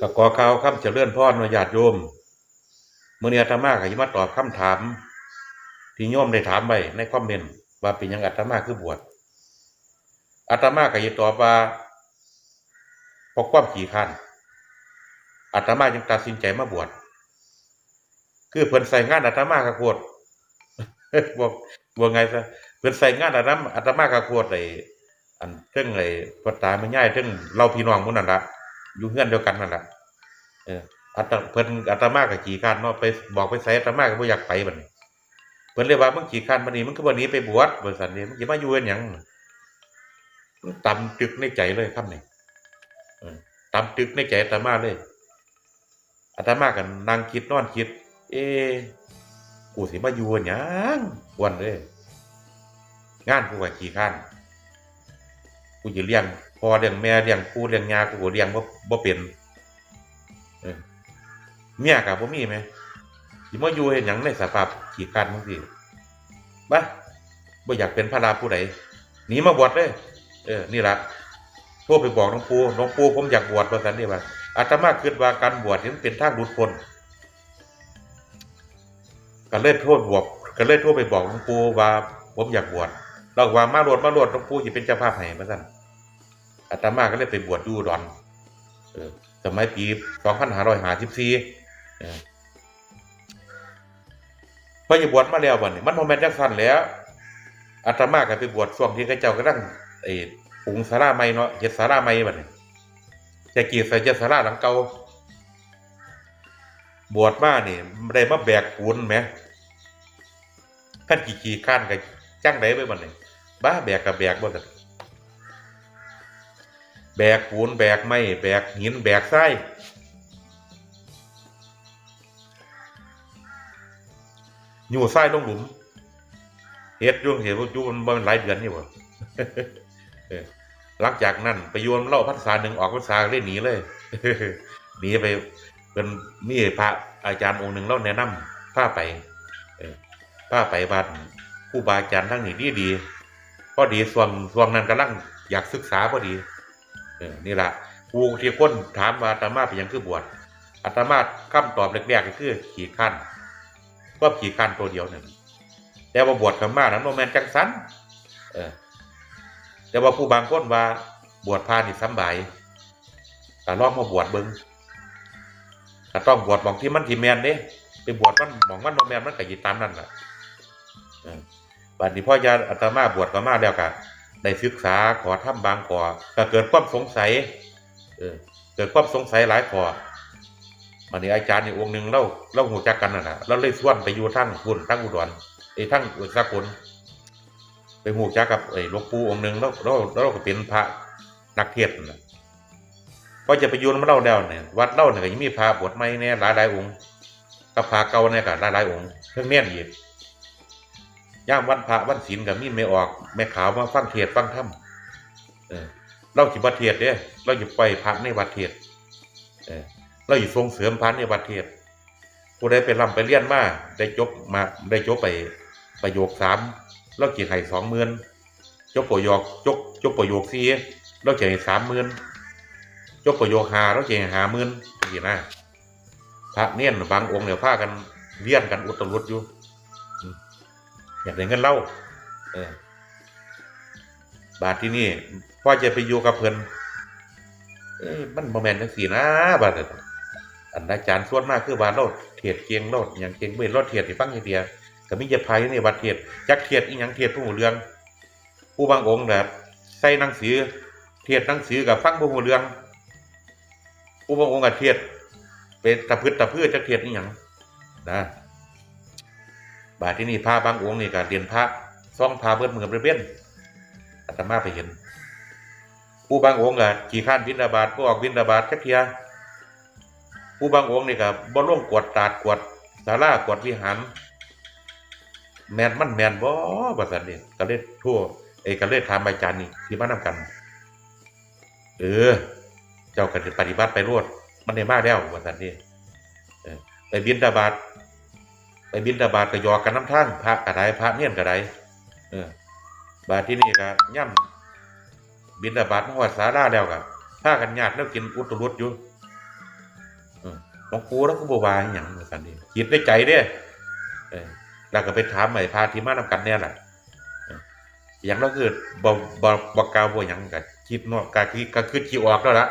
ก็ขอข่าวคำเจริญพรว่าญาติโยมเมื้อนี้อาตมาก็สิมาตอบคำถาม ที่โยมได้ถามไว้ในคอมเมนต์ว่าเป็นยังอาตมาคือบวชอาตมาก็สิตอบว่าเพราะความขี้คร้านอาตมาจึงตัดสินใจมาบวชคือเพิ่นใส่งานอาตมาก็โคตรบอกบอกไงซะเพิ่นใส่งานอาตมาอาตมาก็โคตรไอ้อันเทิงไอ้พ่อตาแม่ยายเทิงเราพี่น้องมู่นั่นละอยู่เฮือนเดียวกันนั่นละ เอออาตเพิ่นอาตมากับขี่คร้านเนาะไปบอกไปใส่อาตมาก็บ่อยากไปบัดนี้เพิ่นเลยว่ามึงขี่คร้านบัดนี้มึงคือบ่หนีไปบวชบ่ซั่นนี่มึงสิมาอยู่เฮ็ดหยังมันตำตึกในใจเลยคำนี้เออตำตึกในใจอาตมาเลยอาตมาก็นั่งคิดนอนคิด เอกูสิมาอยู่เฮ็ดหยังวันเลยงานกูก็ขี่คร้านกูสิเลี้ยงพ่อเลี้ยงแม่เลี้ยงปู่เลี้ยงยากูก็เลี้ยงบ่บ่เป็น เออเมียกับบ่มีไหมสิมาอยู่เห็นหยังในสภาพขี้กันจังซี่บ้าบ่อยากเป็นพระราผู้ใดหนีมาบวชเลย เออ นี่ละโทรไปบอกหลวงปู่หลวงปูผมอยากบวชว่าซั่นนี่ว่าอาตมาคิดว่าการบวชนี่มันเป็นทางหลุดพ้นก็เลยโทษบวกก็เลยโทรไปบอกหลวงปู่ว่าผมอยากบวชเราว่ามาโลดมาโลดหลวงปู่สิเป็นเจ้าภาพให้ว่าซั่นอาตมาก็เลยไปบวชอยู่อุดอน เออ สมัยปี2554เออพอจะบวชมาแล้วบัดนี้มันบ่แม่นจังซั่นแล้วอาตมาก็ไปบวชช่วงที่เขาเจ้ากำลังไอ้ปุงศาลาใหม่เนาะเฮ็ดศาลาใหม่บัดนี้แต่กี้ใส่เจ็ดศาลาหลังเก่าบวชมานี่ได้มาแบกปูนแหมคันกี่ขี้ข้านก็จังได๋ไปบัดนี้บ้าแบกก็แบกบ่ซั่น แบกปูนแบกไม้แบกหินแบกทรายอยู่ทรายลงหลุมเฮ็ดยุ่งเห็นว่ายู่มันบ่หลายเดือนนี่บ่เออหลังจากนั้นไปโยนเล่าพรรษาหนึ่งออกพรรษาเลยหนีเลยหนีไปเป็นมีพระอาจารย์องค์หนึ่งเล่าแนะนำพาไปเออพาไปบ้านครูบาอาจารย์ทั้งนี้ดีดีพอดีส่วงส่วงนั้นกำลังอยากศึกษาพอดี ออนี่ละผู้ที่คนถามว่าอาตมาเป็นยังคือบวชอาตมาคำตอบแรกๆก็คือขี่ขั้นก็ขี่ขั้นตัวเดียวหนึ่งแต่ว่าบวชกับมานั้นโนแมนจังสันเออแต่ว่าผู้บางคนว่าบวชพานี่สำบายแต่ลองมาบวชเบิงแต่ต้องบวชหมองที่มันที่แมนเด้ไปบวชมันมองมันโนแมนมันก็อยิตามนั่นแหละบัดนี้พ่อยาอาตมาบวชกับมาแล้วก็ ได้ศึกษาขอถ้ำบางขอก็เกิดความสงสัยเออเกิดความสงสัยหลายขอมันนี้อาจารย์อีกองค์หนึ่งเล่าเล่าหูจักกันน่ะนะเราเลยส่วนไปอยู่ทั้งคุณทั้งอุดรไอ้ทั้งอุตสาหกลไปหูจักกับไอ้หลวงปู่องค์หนึ่งแล้วเราเราก็เป็นพระนักเทศน์น่ะพอจะไปยูนมาเล่าแล้วเนี่ยวัดเล่าเนี่ยยังมีพระบวชใหม่เนี่ยหลายหลายองค์กับพระเก่าเนี่ยก็หลายหลายองค์เครื่องเน่นอีก ย่ามวันพระวันศีลกับมีไม่ออก แม่ขาวมาฟังเทศฟังธรรมเออเราจิบัดเทศน์เด้เราจะปล่อยพระในวัดเทศเออเราอยู่ส่งเสริมพระในวัดเทศผู้ใดไปร่ำไปเรียนมาได้จบมาได้จบไปประโยคสามเราจีให้สองหมื่นจบประโยคจบจบประโยคสี่เราจะให้สามหมื่นจบประโยคหาเราจะให้หาหมื่นนี่นะพระเนี่ยบางองค์เนี่ยพากันเวียนกันอุตรุดอยู่ อยากได้เงินเล่าเออบาทที่นี่พ่อจะไปอยู่กับเพิ่นเอ้ยมันโมแมนจังสี่นะบาทอันอาจารย์ส่วนมากคือบาทเราเทียดเกียงเราอย่างเกียงไม่รถเทียดที่ฟังอย่างเดียวก็มีจะพายในบัตรเทียดจักเทียดอีหยังเทียดผู้หูเรื่อง ผู้บางองค์แบบใส่นังสือเทียดนังสือกับฟังผู้หูเรื่อง ผู้บางองค์กับเทียดเป็นตะพืดตะพืดจักเทียดอีหยังนะ บาทที่นี่พระบางองค์นี่ก็เรียนพระซ่องพาเบิดมือเบี้ยนอาตมาไปเห็น ผู้บางองค์ก็ขี่ข้านบินดาบาตผู้ออกบินดาบาตแค่เพียผู้บางองค์นี่ก็บ่ลงกวดตาดกวดศาลากวดวิหารแมนมันแมนบ่ว่าซั่นนี่ก็เลยทั่วเอยก็เลยถามอาจารย์นี่ที่มานํกัน เออ เจ้าก็สิปฏิบัติไปรวดมันได้มาแล้วว่าซั่นนี่ไปบินดาบาต ไปบินตาบาทก็ยอกกันน้ำท่านพระกระไดพระเนี่ยนกระไดเออบาทที่นี่ก็ย่ำบินตาบาทมาหอดสาราแล้วก็พากันญาติแล้วกินอุตรุดอยู่หลวงปู่แล้วก็บวาอย่างว่าซั่นนี่คิดในใจเด้เออแล้วก็ไปถามไอ้พาที่มานำกันเนี่ยแหละอย่างเราคือบ่บ่บ่กล่าวบ่หยังก็คิดนาะก็คือก็คือสิออกแล้วละ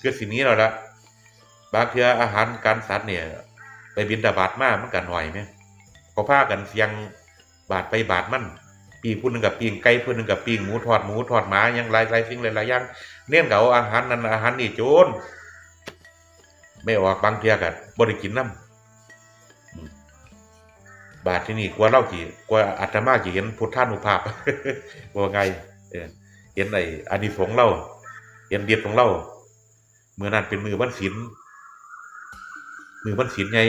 คือสิหนี้แล้วละบางเทื่ออาหารการสัตว์เนี่ย ไปบินตาบาดมากมันก็หน่อยแม่ ก็พากันเสียงบาดไปบาดมั่นปีผู้หนึ่งกับปีงไก่ผู้หนึ่งกับปีงหมูทอดหมูทอดหมายังหลายสิ่งหลายๆอย่างเน้นก็เอาอาหารนั้นอาหารนี่โจนไม่ออกบางเทียกันบริกินน้ำบาทที่นี่กลัวเล่าจีกลัวอาตมาจีเห็นพุทธานุภาพว่าไงเห็นไอ้อานิสงส์เล่าเห็นเดียดของเล่าเมื่อนั้นเป็นมือวันศีลมือวันศีลไง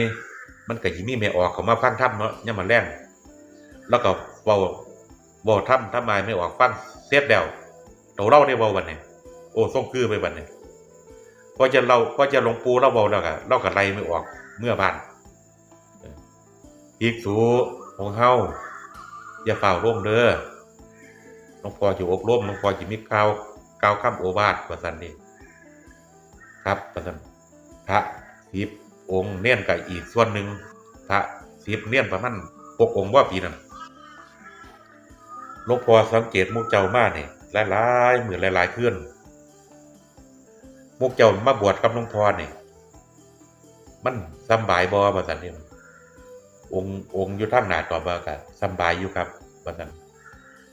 มันก็ยิมีไม่ออกเขามาฟังถ้ำเนาะย่ามาแรงแล้วก็เบาเบาถ้ำถ้ามาไม่ออกฟังเสียดเดวโตเล่าได้เบาวันนี่ยโอ้ส่งคือไปวันนี่ยพอจะเราพอจะหลวงปู่เราเบาแล้วก็เราก็ไล่ไม่ออกเมื่อบ้านออภิกษุของเฮาอย่าฝ่าร่วมเด้อหลวงพ่อจะอบรมหลวงพ่อจะมีกาวกล่าวคำโอวาทประสันนี่ครับประสันพระสิบ องค์เน่นกับอีกส่วนหนึ่งพระสิบเน่นประมาณหกองค์ว่าปีนั้นหลวงพ่อสังเกตมุกเจ้ามาเนี่ยหลายๆเหมือนหลายๆขึ้นมุกเจ้ามาบวชกับหลวงพ่อเนี่ยมันสบายบ่บัดนั้นนี่องค์องค์อยู่ทางหนาต่อบาก็สบายอยู่ครับบัดนั้น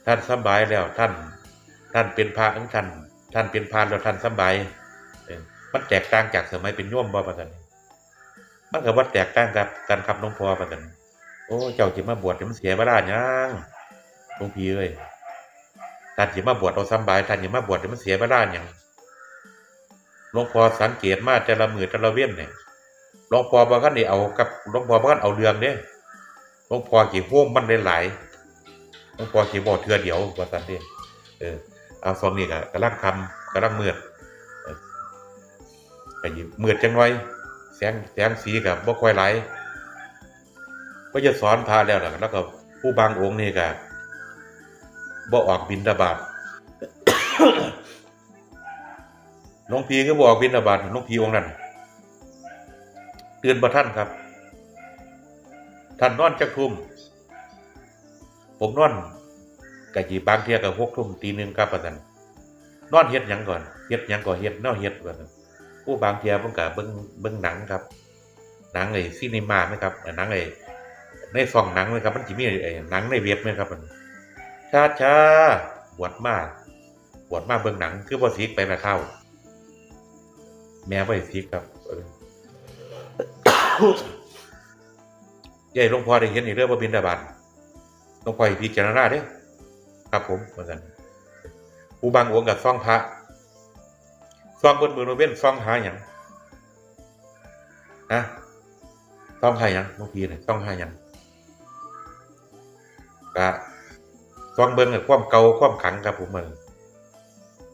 ท่านสบายแล้วท่าน ท่านเป็นพระของท่านท่านเป็นพระแล้วท่านสบายมันแตกต่างจากสมัยเป็นโยมบ่บัดนั้น มันก็บ่แตกต่างกับกันครับหลวงพ่อบัดนั้นโอ้เจ้าสิมาบวชนี่มันเสียเวลาหยังหลวงพี่เอ้ยท่านสิมาบวชเอาสำบายท่านสิมาบวชนี่มันเสียเวลาหยังหลวงพ่อสังเกตมาแต่ละมือแต่ละเว้นเนี่ยหลวงพ่อบางท่านนี่เอากับหลวงพ่อบางท่านเอาเรื่องเนี่ยหลวงพ่อกี่ห่วมมันหลายๆหลวงพ่อกี่บ่เทือเดียวว่าสันเด้เออเอาสองนี่ก็กำลังคำกำลังเมืออก็ยิมืดจังไว้ แสงแสงสีกับบ่ค่อยไหลก็จะสอนพาแล้วล่ะแล้วก็ผู้บางองค์นี่ก็บ่ออกบินตาบาตหลวงพีก็บอกบินบาตหลวงพีองค์นั้นเตือนประท่านครับ ท่านนอนจักทุ่มผมนอนกะจีบางเทียกับหกทุ่มตีหนึ่งครับประท่านนอนเฮ็ดยังก่อนเฮ็ดยังก่อนเฮ็ดเนอเฮ็ดประท่าน ผู้บางเทียผมกะเบิ่งเบิ่งหนังครับ หนังไอ้ซีนีมาไหมครับหนังไอ้ในซองหนังไหมครับ มันจะมีไอ้หนังในเว็บไหมครับมันชาชาบวชมากบวชมากเบิ่งหนัง คือบ่สิกไปละเข้า แม่ไปทิกครับใหญ่หลวงพ่อได้เห็นในเรื่องว่าบินดาบันหลวงพ่อให้พิจารณาเด้อครับผมเหมือนกันผู้บางองค์กับซ่องพระ ซองบนมือโนเว้นซองหาอย่างนะซองหาอย่างบางทีเนี่ยซองหาอย่างกะซ่องเบิ้งกับความเก่าความขังครับผมมัน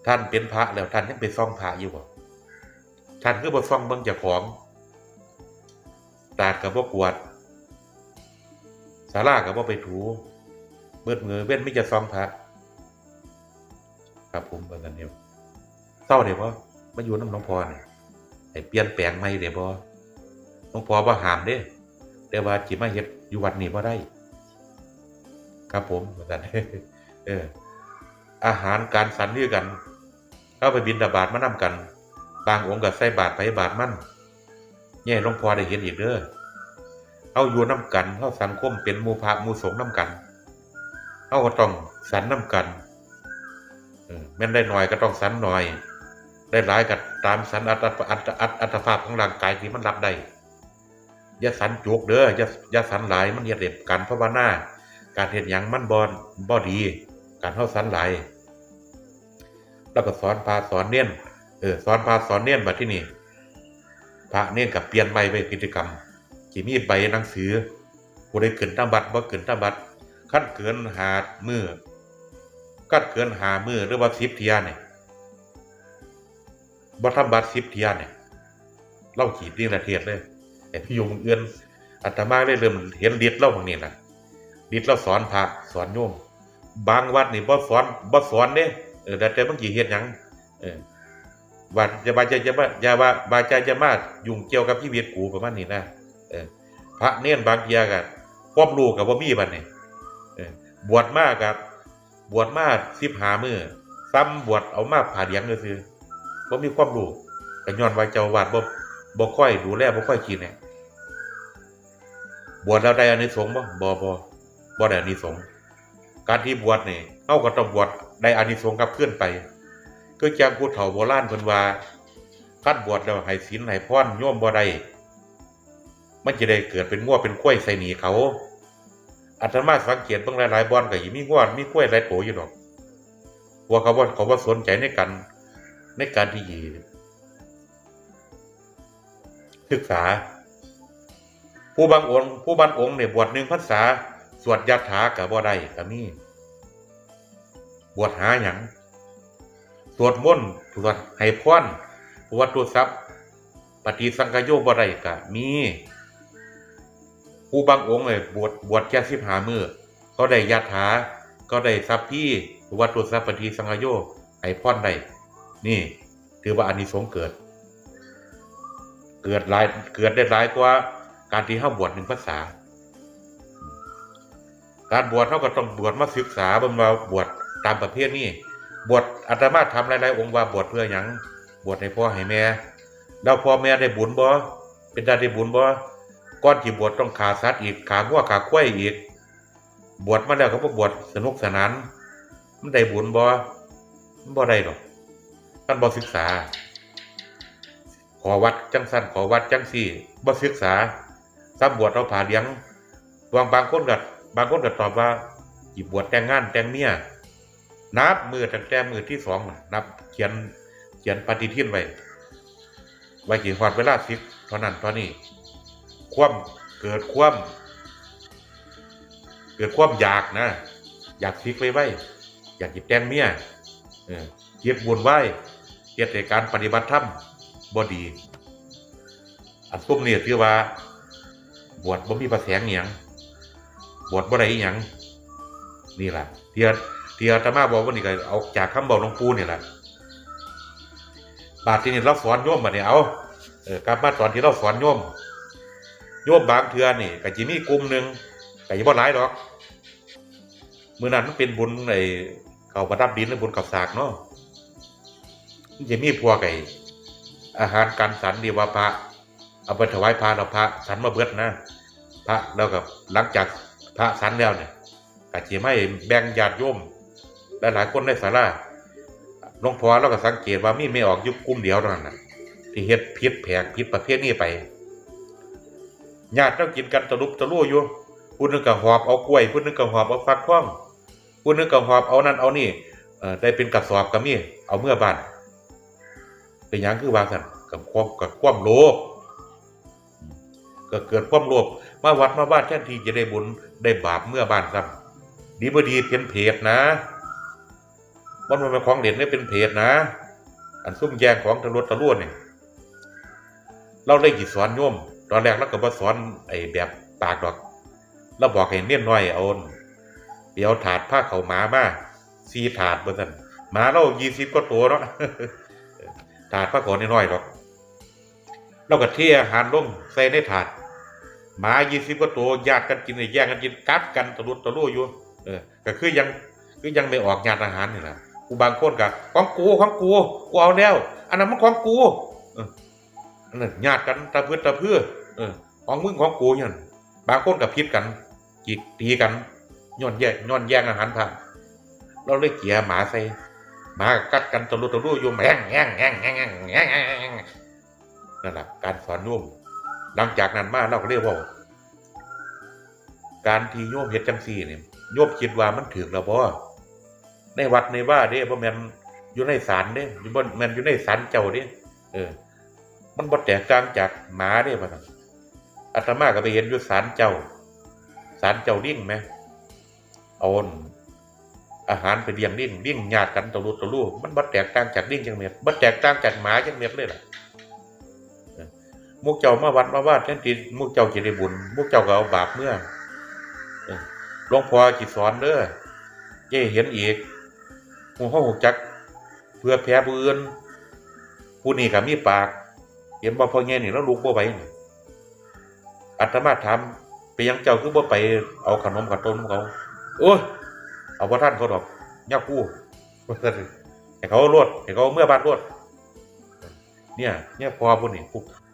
ท่านเป็นพระแล้วท่านยังเป็นซองพระอยู่บ่ท่านคือบ่ฟังเบิ่งเจ้าของตาดกับบ่กวดศาลากับบ่ไปถู เบิดมือเว้นไม่จะซองพระครับผมเป็นกันเดียวเศร้าเดี๋ยวบ่า มาอยู่น้ำหลวงพ่อเนี่ยให้เปลี่ยนแปลงใหม่เดี๋ยวบ่หลวงพ่อบ่ห้ามเด้แต่ว่าจิมาเฮ็ดอยู่วัดนี้บ่ได้ ครับผมเหมือนกันเออ อาหารการสันนี่กัน เข้าไปบินตาบาตมานํกัน บางองค์ก็ใส่บาตรไปบาตรมันแย่หลวงพ่อได้เห็นอีกเด้อเอาอยู่น้ำกันเอาสังคมเป็นมูพระมูสงน้ำกันเอาก็ต้องสันน้ำกันเออแม่นได้หน่อยก็ต้องสันหน่อย ได้หลายก็ตามสันอัตอัตอัตอัตภาพของร่างกายที่มันรับได้ยาสันจุกเด้อยายาสันหลายมันเฮ็ดเด็บการภาวนาการเห็นหยังมันบอนบ่ดี การเฮาสันหลายแล้วก็สอนพาสอนเนียนเออสอนพาสอนเนียนมาที่นี่พระเนียนกับเปลี่ยนใบไปกิจกรรมที่มีใบหนังสือผู้ใดเกินตามบัตรบ่เกินตาบัตรขั้นเกินหามือขั้นเกินหามือหรือว่าสิบเทียเนี่ย บ่ทำบัตรสิบเทียเนี่ยเล่าขีดนี่ละเทียดเลยแต่พี่โยมเอื้อนอาตมาได้เริ่มเห็นฤทธิ์เล่าบางนี้นะฤทธิ์เล่าสอนพระสอนโยม บางวัดนี่บ่สอนบ่สอนเด้เออแต่แต่บางทีเฮ็ดยังเออว่าจะบาจจะมาอย่าว่าบาจจะมายุ่งเกี่ยวกับชีวิตกูประมาณนี้นะเออ พระเนียนบางเทียกับความรู้กับว่ามีบัดนี่เออบวชมากกับบวชมาสิบหามือซ้ำบวชเอามาผ่าเลี้ยงก็คือ บ่มีความรู้ก็ย้อนว่าเจ้าวาดบ่บ่ค่อยดูแลบ่ค่อยกินเนี่ยบวชแล้วได้อานิสงส์บ่บ่บ่บ่ได้อานิสงส์การที่บวชนี่เฮาก็ต้องบวชได้อานิสงส์กลับเคลื่อนไป ก็จังผู้เฒ่าโบราณเพิ่นว่าคัดบวชแล้วให้ศีลให้พรโยมบ่ได้มันจะได้เกิดเป็นงัวเป็นข้วยใส่หนีเขาอาตมาสังเกตเบิ่งหลายๆบ่อนก็สิมีงัวมีข้วยหลายโตอยู่ดอกว่าเขาว่าเขาว่าสนใจในการ ในการที่ศึกษา ผู้บางองค์ผู้บางองค์เนี่ยบวชหนึ่งพรรษา สวดยาถากับบ่ได้ก็มีบวชหาหยังสวดมนต์สวดให้พรวัตถุทรัพย์ปฏิสังกโยบไรกะมีผู้บางองค์เลยบวชบวชแค่สิบหามือเขาได้ยาถาก็ได้ทรัพย์ที่วัตถุทรัพย์ปฏิสังกโยให้พรได้ นี่ถือว่าอานิสงส์เกิด เกิดหลายเกิดได้หลายกว่าการที่เข้าบวชหนึ่งภาษา การบวชเขาก็ต้องบวชมาศึกษาบำมาบวชตามประเภทนี้บวชอาตมาทำหลายๆองค์ว่าบวชเพื่อหยังบวชให้พ่อให้แม่แล้วพ่อแม่ได้บุญบ่เป็นได้ได้บุญบ่ก้อนที่บวชต้องขาสัตว์อีกขาวัวขาควายอีก บวชมาแล้วก็บ่บวชสนุกสนานมันได้บุญบ่มันบ่ได้หรอก ท่านบ่ศึกษา ขอวัดจังสั้นขอวัดจังสี่บ่ศึกษาถ้าบวชเอาผ่าเลี้ยงบางบางคนก็บางคนก็ตอบว่าหยิบบวชแต่งงานแต่งเมียนับมือตั้งแต่มือที่สองน่ะนับเขียนเขียนปฏิทินไว้ไว้กี่วันเวลาสิกเท่านั้นเท่านี้ ความเกิดความเกิดความอยากนะ อยากสิกไว้ไว้ อยากหยิบแต่งเมียเออเก็บบุญไว้ เกิดในการปฏิบัติธรรมบ่ดี อันซุ่มเนี่ยคือว่า บวชบ่มีประแสงอย่างบวชบ่ได้อย่างนี่แหละเทียที่อาตมาบอกว่านี่ก็เอาจากคำบอกหลวงปู่นี่แหละบาทที่นี่เราสอนโยมมาเนี่ยเอาเออกลับมาตอนที่เราสอนโยมโยมบางเทือนี่ก็จะมีกลุ่มหนึ่งก็จะบ่หลายดอกเมื่อนั้นมันเป็นบุญไอ้เขาประดับดินหรือบุญกับสากเนาะ มันจะมีพวกไอ้อาหารการสันดีว่าพระเอาไปถวายพระเราพระสันมาเบิดนะ พระแล้วกับหลังจากพระสันแล้วเนี่ยก็จะไม่แบ่งญาติโยมหลายๆคนในศาลาหลวงพ่อเราก็สังเกตว่ามีไม่ออกยุบกลุ่มเดียวร่านั้นนะที่เฮ็ดผิดแผกผิดประเภทนี้ไปญาติต้องกินกันตะลุบตะลู่อยู่ผู้หนึงก็หอบเอากล้วยผู้หนึงก็หอบเอาฟักทองผู้หนึงก็หอบเอานั่นเอานี่เอ่อได้เป็นกระสอบก็มีเอาเมื่อบ้าน เป็นยังคือว่าสั่นกับความกับความโลภก็เกิดความโลภมาวัดมาบ้านแทนทีจะได้บุญได้บาปเมื่อบ้านซ้ำดีบดีเป็นเพจนะมันมันเป็นของเด่นเนี่ยเป็นเพจนะ อันซุ่มแยงของตำรวจตำรวจเนี่ยเราได้กี่สอนโยมตอนแรกเราก็มาสอนไอ้แบบปากดอกเราบอกให้เนียนน้อยเอาเดี๋ยวถาดผ้าเขาหมามาซีถาดเบอร์สันหมาเรายี่สิบก็ตัวเนาะ ถาดผ้าขาวน้อยๆดอกเราก็เที่อาหารลงใส่ในถาดหมายี่สิบก็ตัวญาติกันกินแย่งกันกินกัดกันตะลุดตะลุ่ยอยู่ เออก็คือยังคือยังไม่ออกงานอาหารนี่แหละกูบางคนกับของกูของกูกูเอาแล้ว อันนั้นมันของกูอันนั้นญาติกันตะเพื่อตะเพื่อเออของมึงของกูเนี่ยบางคนกับพิษกันจีกตีกันย้อนแย่งย้อนแย่งอาหารผ่านเราเลยเกลียหมาใส่ มากัดกันตะลุตะลุอยู่แห้งแห้งแห้งแห้งแห้งแห้งแห้งนั่นแหละการสอนโยมหลังจากนั้นมาเราก็เรียกว่า การทีโยมเฮ็ดจังสี่เนี่ยโยมคิดว่ามันถึงแล้วบ่ในวัดในว่าเด้บ่แมนอยู่ในศาลเด้อยู่บนแมนอยู่ในศาลเจ้าเด้เออ มันบ่แตกกลางจากหมาเด้บ่นะอาตมาก็ไปเห็นอยู่ศาลเจ้าศาลเจ้าลิ่งไหมเอา อาหารไปเลี้ยงลิ่งลิ่งญาติกันตะลุตะลู่มันบ่แตกต่างจากลิ่งจังเม็ดบ่แตกต่างจากหมาจังเม็ดเลยล่ะเออหมูเจ้ามาวัดมาว่าแทนที่หมูเจ้าจะได้บุญหมูเจ้าก็เอาบาปเมื่อหลวงพ่อจิตสอนเด้อเย่เห็นอีกหมู่ห้องหกจัก เพื่อแพ้ผู้อื่นผู้นี้ก็มีปาก เห็นบ่พอแง่นี่แล้วลุกบ่ไหวนี่อาตมาถามไปยังเจ้าคือบ่ไปเอาขนมกับต้นเขาโอ้ย เอาบ่ท่านเขาดอกย่ากู้ว่าซั่นให้เขารวดให้เขาเมื่อบานรวดเนี่ย เนี่ยพอผู้นี้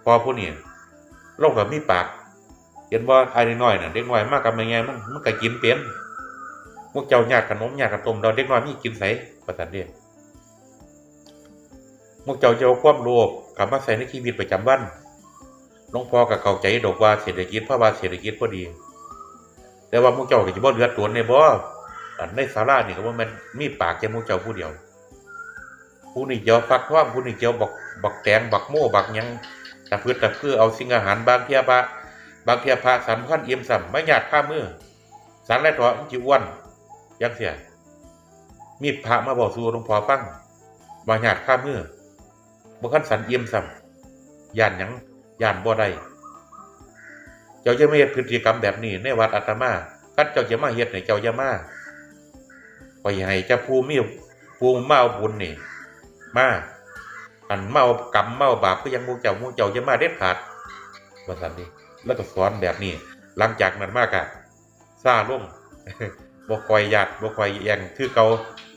พอผู้นี้เราก็มีปากเห็นว่าไอ้น้อยน่ะเด็กน้อยมากกับแม่ไงมันมันก็กินเป็นพวกเจ้าญาติขนมญาติขนมเราเด็กน้อยมีกินใส่ประสันเดียพวกเจ้าจะเอาความโลภกลับมาใส่ในชีวิตประจำวันหลวงพ่อก็เข้าใจดอกว่าเศรษฐกิจพราะว่าเศรษฐกิจพอดี แต่ว่าพวกเจ้าก็จะบ่เลือดตัวในบ่ อันในศาลานี่ก็ว่ามันมีปากแค่พวกเจ้าผู้เดียว ผู้นี่เจียวฟักท่องผู้นี่เจียวบักบักแตงบักโม่บักยังแต่เพื่อแต่เพื่อเอาสิ่งอาหารบางเทียพระบางเทียพระสันพันเอี่ยมสัมไม่หยาดข้ามือสันและถอจิอ้วนยังเสียมีพระมาบอกสู่หลวงพ่อฟังว่าหยาดข้ามือบ่คันสันเอี่ยมสัมย่านยังย่านบ่ได้เจ้าจะไม่เฮ็ดพฤติกรรมแบบนี้ในวัดอาตมาคันเจ้าจะมาเฮ็ดให้เจ้าอย่ามา ปล่อยให้เจ้าผู้มีผู้มาเอาบุญนี่ มาอันเมากรรมเมาบาปก็ยังมูเจ้ามูเจ้าจะมาเด็ดขาดว่าสันนี่แล้วก็สอนแบบนี้ หลังจากนั้นมากอะซาลงบ่คอยหยาดบ่คอยแยงคือเกา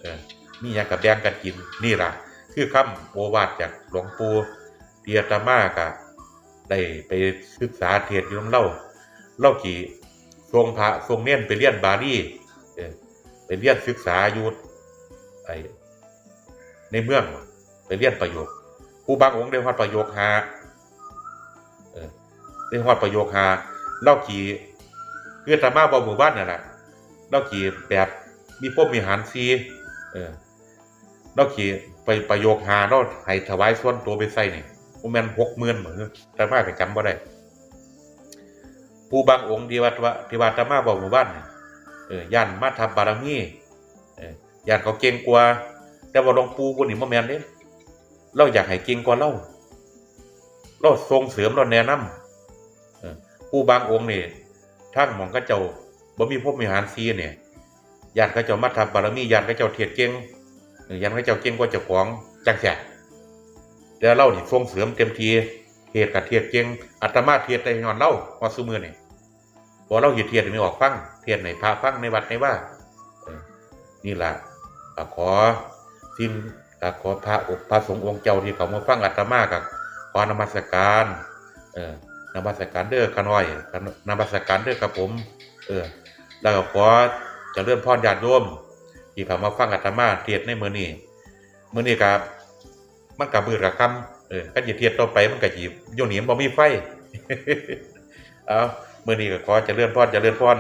เออมีหยังกับแดงกันกินนี่ล่ะ คือคำโอวาทจากหลวงปู่เตียตามากะได้ไปศึกษาเทศน์อยู่นำเล่าเล่ากี่ทรงพระทรงเน้นไปเรียนบาลี เรียนศึกษาอยู่ไอในเมืองไปเรียนประโยคผู้บางองค์ได้ฮอดประโยคหาเออได้ฮอดประโยคหาเล่าขี่คือธรรมะบ่หมู่บ้านนั่นแหละเล่าขี่แบบมีพวกมีหารซีเออเล่าขี่ไปประโยคหาเนาให้ถวายส่วนตัวไปใส่นี่บ่แม่น60,000เหมือนแต่มาก็จำบ่ได้ผู้บางองค์ที่ว่าที่ว่าธรรมะบ่หมู่บ้านนี่ เออย่านมาทำบารมีเออย่านเขาเก่งกว่า แต่ว่าหลวงปู่คนนี้บ่แมนเด้เราอยากให้เก่งกว่าเราเราส่งเสริมเราแนะนำเออผู้บางองค์นี่ทั้งหมองก็เจ้าบ่มีพวกมีหารซีเนี่ยญาติเขาเจ้ามาทำบารมีญาติเขาเจ้าเทียดเก่งเออญาติเขาเจ้าเก่งกว่าเจ้าของจังแซ่แต่เรานี่ส่งเสริมเต็มทีเทศกับเทียดเก่งอาตมาเทียดได้ย้อนเราพอซุมื้อนี่บ่เราเฮ็ดเทียดไม่ออกฟัง เทียดในพระฟังในวัดในว่านี่ละขอสิ่งขอพระอกพระสงฆ์องค์เจ้าที่เขามาฟังอาตมากับขอนมัสการเออนมัสการเด้อขน้อยนมัสการเด้อครับผม เออ แล้วก็ขอจะเลื่อนพรญาติโยมที่เขามาฟังอาตมาเทศน์ในมือนี้มือนี้ก็มันก็มือกับคำเออคันสิเทศน์ต่อไปมันก็สิอยู่นี่มันบ่มีไฟ เอามือนี้ก็ขอจะเลื่อนพรเจะเลื่อนพร